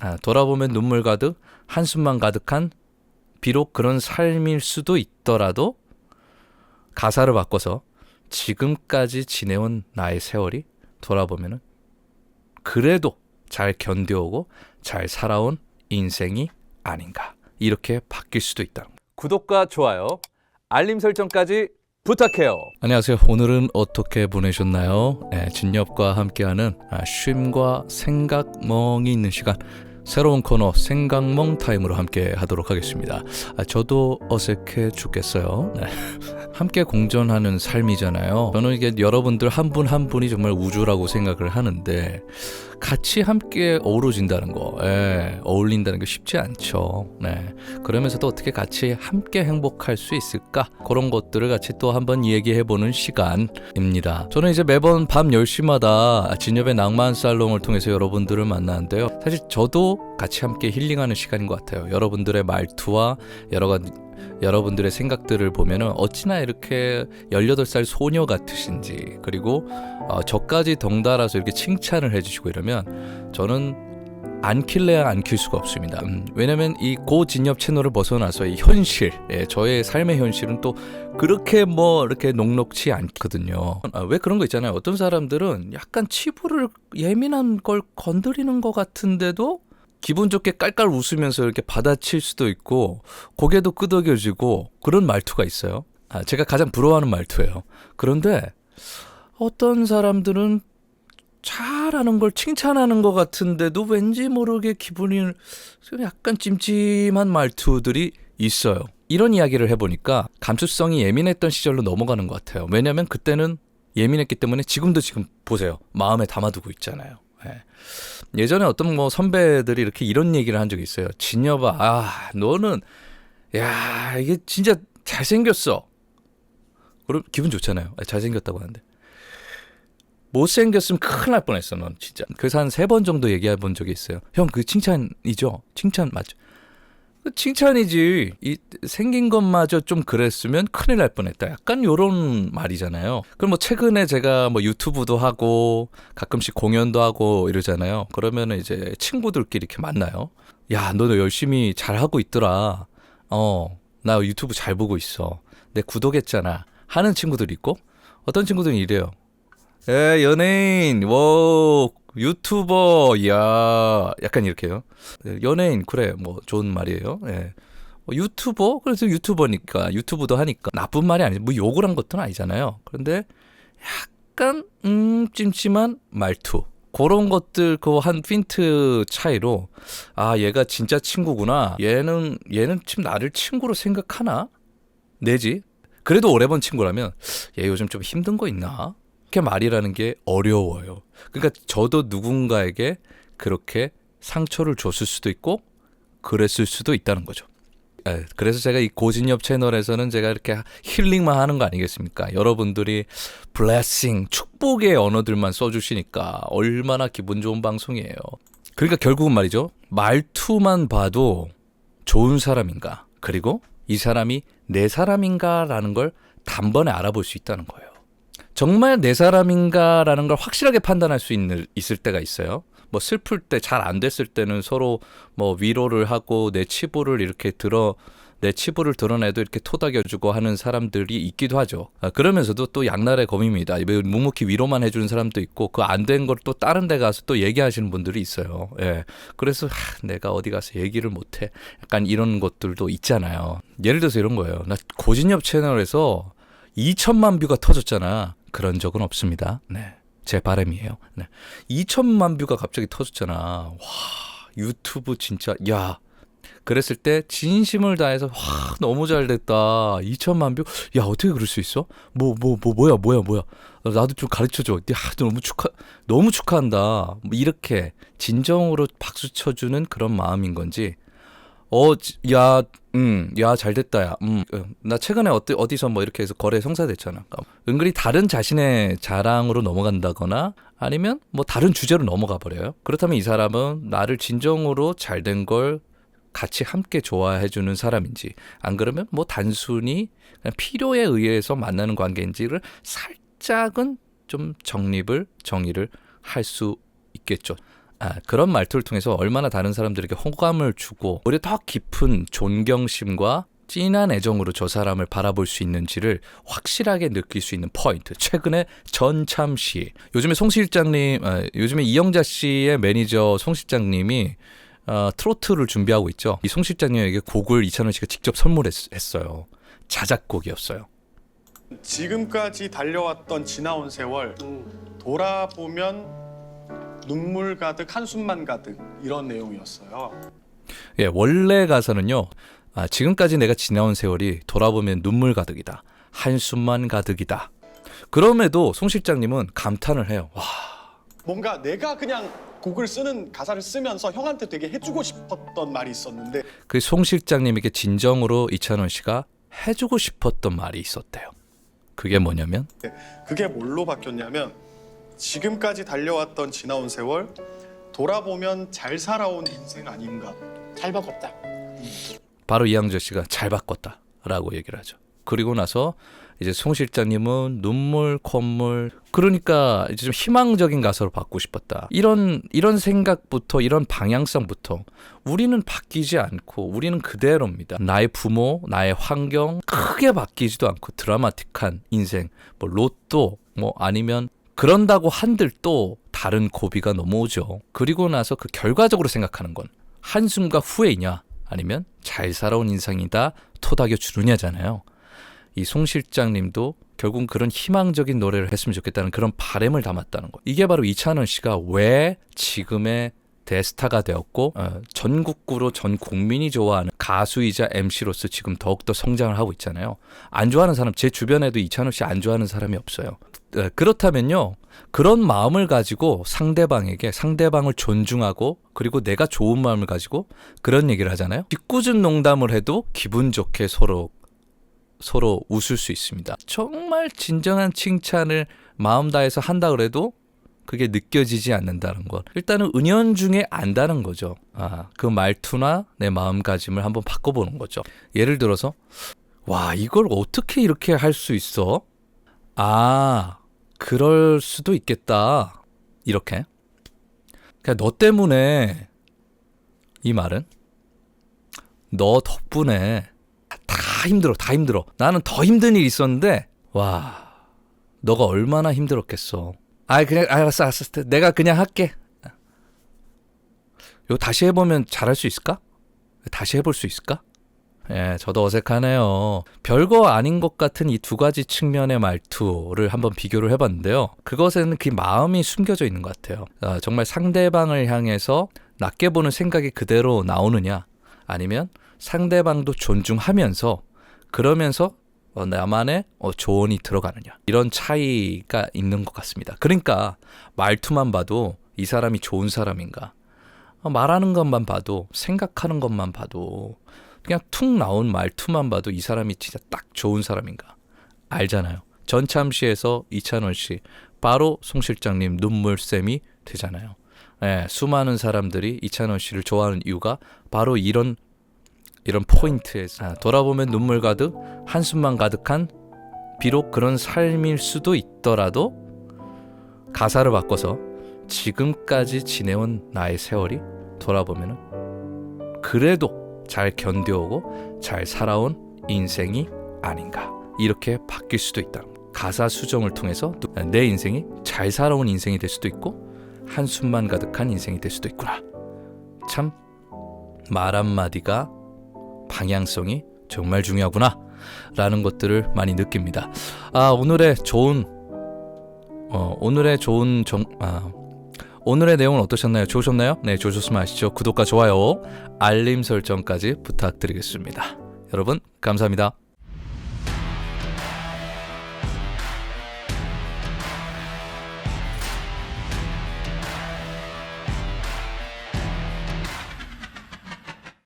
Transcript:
아, 돌아보면 눈물 가득 한숨만 가득한 비록 그런 삶일 수도 있더라도 가사를 바꿔서 지금까지 지내온 나의 세월이 돌아보면은 그래도 잘 견뎌오고 잘 살아온 인생이 아닌가 이렇게 바뀔 수도 있다. 구독과 좋아요, 알림 설정까지 부탁해요. 안녕하세요. 오늘은 어떻게 보내셨나요? 네, 진엽과 함께하는 아, 쉼과 생각멍이 있는 시간. 새로운 코너 생각멍 타임으로 함께 하도록 하겠습니다. 아, 저도 어색해 죽겠어요. 네. 함께 공존하는 삶이잖아요. 저는 이게 여러분들 한 분한 분이 정말 우주라고 생각을 하는데 같이 함께 어우러진다는 거, 예, 어울린다는 게 쉽지 않죠. 네. 그러면서도 어떻게 같이 함께 행복할 수 있을까? 그런 것들을 같이 또 한번 얘기해보는 시간입니다. 저는 이제 매번 밤 10시마다 진엽의 낭만 살롱을 통해서 여러분들을 만나는데요. 사실 저도 같이 함께 힐링하는 시간인 것 같아요. 여러분들의 말투와 여러 가지 여러분들의 생각들을 보면은 어찌나 이렇게 18살 소녀 같으신지 그리고 어, 저까지 덩달아서 이렇게 칭찬을 해주시고 이러면 저는 안 킬래야 안 킬 수가 없습니다. 음, 왜냐면 이 고진엽 채널을 벗어나서 이 현실, 예, 저의 삶의 현실은 또 그렇게 뭐 이렇게 녹록치 않거든요. 아, 왜 그런 거 있잖아요. 어떤 사람들은 약간 치부를 예민한 걸 건드리는 것 같은데도 기분 좋게 깔깔 웃으면서 이렇게 받아칠 수도 있고 고개도 끄덕여지고 그런 말투가 있어요. 아, 제가 가장 부러워하는 말투예요. 그런데 어떤 사람들은 잘하는 걸 칭찬하는 것 같은데도 왠지 모르게 기분이 약간 찜찜한 말투들이 있어요. 이런 이야기를 해보니까 감수성이 예민했던 시절로 넘어가는 것 같아요. 왜냐하면 그때는 예민했기 때문에 지금도 지금 보세요. 마음에 담아두고 있잖아요. 예. 예전에 어떤 뭐 선배들이 이렇게 이런 얘기를 한 적이 있어요. 진여봐, 아, 너는, 야, 이게 진짜 잘생겼어. 그럼 기분 좋잖아요. 아, 잘생겼다고 하는데. 못생겼으면 큰일 날 뻔했어, 넌 진짜. 그래서 한 세 번 정도 얘기해 본 적이 있어요. 형, 그 칭찬이죠? 칭찬 맞죠? 그 칭찬이지. 이 생긴 것마저 좀 그랬으면 큰일 날 뻔했다. 약간 요런 말이잖아요. 그럼 뭐 최근에 제가 뭐 유튜브도 하고 가끔씩 공연도 하고 이러잖아요. 그러면은 이제 친구들끼리 이렇게 만나요. 야, 너도 열심히 잘 하고 있더라. 어, 나 유튜브 잘 보고 있어. 내 구독했잖아. 하는 친구들 있고 어떤 친구들은 이래요. 에 연예인 워 유튜버 야 약간 이렇게요. 연예인 그래 뭐 좋은 말이에요. 예. 어, 유튜버? 그래서 유튜버니까 유튜브도 하니까. 나쁜 말이 아니죠 뭐 욕을 한 것도 아니잖아요. 그런데 약간 음 찜찜한 말투. 그런 것들 그 한 핀트 차이로 아 얘가 진짜 친구구나. 얘는 얘는 지금 나를 친구로 생각하나? 내지? 그래도 오래 본 친구라면 얘 요즘 좀 힘든 거 있나 이렇게 말이라는 게 어려워요. 그러니까 저도 누군가에게 그렇게 상처를 줬을 수도 있고 그랬을 수도 있다는 거죠. 예, 그래서 제가 이 고진엽 채널에서는 제가 이렇게 힐링만 하는 거 아니겠습니까? 여러분들이 블레싱, 축복의 언어들만 써주시니까 얼마나 기분 좋은 방송이에요. 그러니까 결국은 말이죠. 말투만 봐도 좋은 사람인가, 그리고 이 사람이 내 사람인가라는 걸 단번에 알아볼 수 있다는 거예요. 정말 내 사람인가라는 걸 확실하게 판단할 수 있는, 있을 때가 있어요. 뭐 슬플 때 잘 안 됐을 때는 서로 뭐 위로를 하고 내 치부를 이렇게 들어 내 치부를 드러내도 이렇게 토닥여주고 하는 사람들이 있기도 하죠. 아, 그러면서도 또 양날의 검입니다. 묵묵히 위로만 해주는 사람도 있고 그 안 된 걸 또 다른 데 가서 또 얘기하시는 분들이 있어요. 예. 그래서 하, 내가 어디 가서 얘기를 못해. 약간 이런 것들도 있잖아요. 예를 들어서 이런 거예요. 나 고진엽 채널에서 2천만 뷰가 터졌잖아. 그런 적은 없습니다. 네. 제 바람이에요. 네. 2천만 뷰가 갑자기 터졌잖아. 와, 유튜브 진짜, 야. 그랬을 때 진심을 다해서 와 너무 잘 됐다 2천만 뷰 야 어떻게 그럴 수 있어 뭐 뭐 뭐 뭐, 야 뭐야 뭐야 나도 좀 가르쳐 줘 야 너무 축하 너무 축하한다 뭐 이렇게 진정으로 박수 쳐주는 그런 마음인 건지 어, 야, 음, 야, 잘 됐다, 야. 음, 어, 나 최근에 어디, 어디서 뭐 이렇게 해서 거래 성사됐잖아. 그러니까 은근히 다른 자신의 자랑으로 넘어간다거나 아니면 뭐 다른 주제로 넘어가 버려요. 그렇다면 이 사람은 나를 진정으로 잘 된 걸 같이 함께 좋아해 주는 사람인지 안 그러면 뭐 단순히 필요에 의해서 만나는 관계인지를 살짝은 좀 정립을 정의를 할 수 있겠죠. 아, 그런 말투를 통해서 얼마나 다른 사람들에게 호감을 주고 오히려 더 깊은 존경심과 진한 애정으로 저 사람을 바라볼 수 있는지를 확실하게 느낄 수 있는 포인트. 최근에 전참 씨, 요즘에 송 실장님, 아, 요즘에 이영자 씨의 매니저 송 실장님이 어, 트로트를 준비하고 있죠. 이 송 실장님에게 곡을 이찬원 씨가 직접 선물했어요. 자작곡이었어요. 지금까지 달려왔던 지나온 세월 돌아보면 눈물 가득 한숨만 가득 이런 내용이었어요. 예, 원래 가사는요. 아, 지금까지 내가 지나온 세월이 돌아보면 눈물 가득이다. 한숨만 가득이다. 그럼에도 송 실장님은 감탄을 해요. 와, 뭔가 내가 그냥 곡을 쓰는 가사를 쓰면서 형한테 되게 해주고 싶었던 말이 있었는데 그 송 실장님에게 진정으로 이찬원 씨가 해주고 싶었던 말이 있었대요. 그게 뭐냐면 그게 뭘로 바뀌었냐면 지금까지 달려왔던 지나온 세월 돌아보면 잘 살아온 인생 아닌가 잘 바꿨다. 바로 이양재 씨가 잘 바꿨다라고 얘기를 하죠. 그리고 나서 이제 송 실장님은 눈물, 콧물 그러니까 이제 좀 희망적인 가사로 바꾸고 싶었다. 이런 이런 생각부터 이런 방향성부터 우리는 바뀌지 않고 우리는 그대로입니다. 나의 부모, 나의 환경 크게 바뀌지도 않고 드라마틱한 인생, 뭐 로또 뭐 아니면 그런다고 한들 또 다른 고비가 넘어오죠. 그리고 나서 그 결과적으로 생각하는 건 한숨과 후회이냐 아니면 잘 살아온 인상이다 토닥여 주느냐잖아요. 이 송 실장님도 결국 그런 희망적인 노래를 했으면 좋겠다는 그런 바램을 담았다는 거. 이게 바로 이찬원 씨가 왜 지금의 대스타가 되었고 어, 전국구로 전 국민이 좋아하는 가수이자 MC로서 지금 더욱더 성장을 하고 있잖아요. 안 좋아하는 사람 제 주변에도 이찬원 씨안 좋아하는 사람이 없어요. 어, 그렇다면요. 그런 마음을 가지고 상대방에게 상대방을 존중하고 그리고 내가 좋은 마음을 가지고 그런 얘기를 하잖아요. 짓궂은 농담을 해도 기분 좋게 서로 서로 웃을 수 있습니다. 정말 진정한 칭찬을 마음 다해서 한다 그래도 그게 느껴지지 않는다는 것. 일단은 은연중에 안다는 거죠. 아, 그 말투나 내 마음가짐을 한번 바꿔보는 거죠. 예를 들어서, 와, 이걸 어떻게 이렇게 할 수 있어? 아, 그럴 수도 있겠다. 이렇게. 그냥 너 때문에 이 말은 너 덕분에 다 힘들어, 다 힘들어. 나는 더 힘든 일이 있었는데, 와, 너가 얼마나 힘들었겠어. 아, 그냥 알았어, 알았어. 내가 그냥 할게. 이거 다시 해보면 잘할 수 있을까? 다시 해볼 수 있을까? 예, 저도 어색하네요. 별거 아닌 것 같은 이 두 가지 측면의 말투를 한번 비교를 해봤는데요. 그것에는 그 마음이 숨겨져 있는 것 같아요. 아, 정말 상대방을 향해서 낮게 보는 생각이 그대로 나오느냐, 아니면 상대방도 존중하면서 그러면서 어, 나만의 어, 조언이 들어가느냐 이런 차이가 있는 것 같습니다. 그러니까 말투만 봐도 이 사람이 좋은 사람인가 어, 말하는 것만 봐도 생각하는 것만 봐도 그냥 툭 나온 말투만 봐도 이 사람이 진짜 딱 좋은 사람인가 알잖아요. 전참시에서 이찬원 씨 바로 송 실장님 눈물샘이 되잖아요. 예, 수많은 사람들이 이찬원 씨를 좋아하는 이유가 바로 이런 이런 포인트에서 아, 돌아보면 눈물 가득 한숨만 가득한 비록 그런 삶일 수도 있더라도 가사를 바꿔서 지금까지 지내온 나의 세월이 돌아보면 그래도 잘 견뎌오고 잘 살아온 인생이 아닌가 이렇게 바뀔 수도 있다. 가사 수정을 통해서 내 인생이 잘 살아온 인생이 될 수도 있고 한숨만 가득한 인생이 될 수도 있구나. 참 말 한마디가 방향성이 정말 중요하구나 라는 것들을 많이 느낍니다. 아 오늘의 좋은 어, 오늘의 좋은 정 아, 오늘의 내용은 어떠셨나요? 좋으셨나요? 네 좋으셨으면 아시죠? 구독과 좋아요 알림 설정까지 부탁드리겠습니다. 여러분 감사합니다.